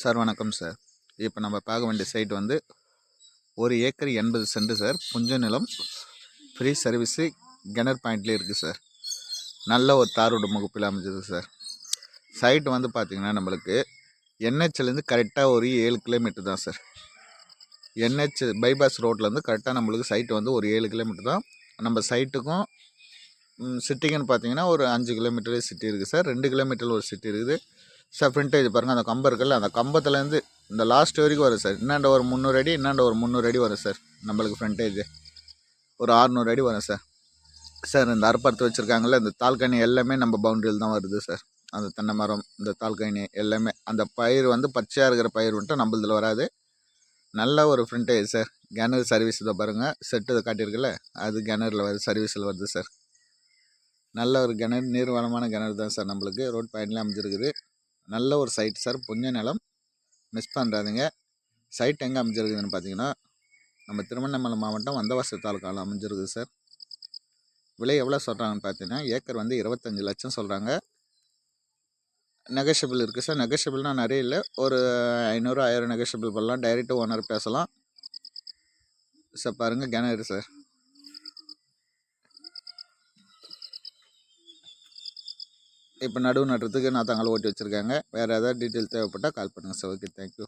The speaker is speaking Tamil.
சார் வணக்கம் சார். இப்போ நம்ம பார்க்க வேண்டிய சைட் வந்து ஒரு ஏக்கர் எண்பது சென்ட் சார். புஞ்ச நிலம் ஃப்ரீ சர்வீஸு கிணர் பாயிண்ட்லேயே இருக்குது சார். நல்ல ஒரு தாரோட முகப்பில் அமைஞ்சது சார். சைட் வந்து பார்த்திங்கன்னா நம்மளுக்கு என்ஹெச்லேருந்து கரெக்டாக ஒரு ஏழு கிலோமீட்டர் தான் சார். என்ஹெச் பைபாஸ் ரோட்லேருந்து கரெக்டாக நம்மளுக்கு சைட்டு வந்து ஒரு ஏழு கிலோமீட்டர் தான். நம்ம சைட்டுக்கும் சிட்டிக்குன்னு பார்த்தீங்கன்னா ஒரு அஞ்சு கிலோமீட்டர் சிட்டி இருக்குது சார். ரெண்டு கிலோமீட்டரில் ஒரு சிட்டி இருக்குது. சார் ஃப்ரண்ட்டேஜ் பாருங்கள் அந்த கம்பம் இருக்குல்ல அந்த கம்பத்துலேருந்து இந்த லாஸ்ட் வரைக்கும் வரும் சார் இன்னாண்ட ஒரு முந்நூறு அடி இன்னாண்ட ஒரு முந்நூறு அடி வரும் சார் நம்மளுக்கு ஃப்ரண்டேஜ் ஒரு அறநூறு அடி வரும் சார் சார் இந்த அறுப்பறுத்து வச்சுருக்காங்கல்ல இந்த தால்கனி எல்லாமே நம்ம பவுண்டரியில் தான் வருது சார் அந்த தென்னை மரம் இந்த தால்கனி எல்லாமே அந்த பயிர் வந்து பச்சையாக இருக்கிற பயிர் மட்டும் நம்மளதில் வராது. நல்ல ஒரு ஃப்ரண்டேஜ் சார் கிணறு சர்வீஸ் இதை பாருங்கள் செட்டு இதை காட்டியிருக்குல்ல அது கிணறுல வருது சர்வீஸில் வருது சார் நல்ல ஒரு கிணறு நீர்வளமான கிணறு தான் சார் நம்மளுக்கு. ரோட் பாயிண்ட்லேயே அமைஞ்சிருக்குது. நல்ல ஒரு சைட் சார் புஞ்ச நிலம். மிஸ் பண்ணுறாதுங்க சைட் எங்கே அமைஞ்சிருக்குதுன்னு பார்த்தீங்கன்னா நம்ம திருவண்ணாமலை மாவட்டம் வந்தவாசல் தாலுக்காவில் அமைஞ்சிருக்குது சார் விலை எவ்வளோ சொல்கிறாங்கன்னு பார்த்தீங்கன்னா ஏக்கர் வந்து இருபத்தஞ்சி லட்சம் சொல்கிறாங்க நெகஷபிள் இருக்குது சார் நெகஷபிள்னால் நிறைய இல்லை. ஒரு ஐநூறு ஆயிரம் நெகஷபிள் பண்ணலாம். டைரெக்டாக ஓனர் பேசலாம். சார் பாருங்கள் கிணறு சார் இப்போ நடுவு நடுறதுக்கு நான் தங்களை ஓட்டி வச்சுருக்காங்க. வேறு ஏதாவது டீட்டெயில் தேவைப்பட்டால் கால் பண்ணுங்கள் சார். Okay thank you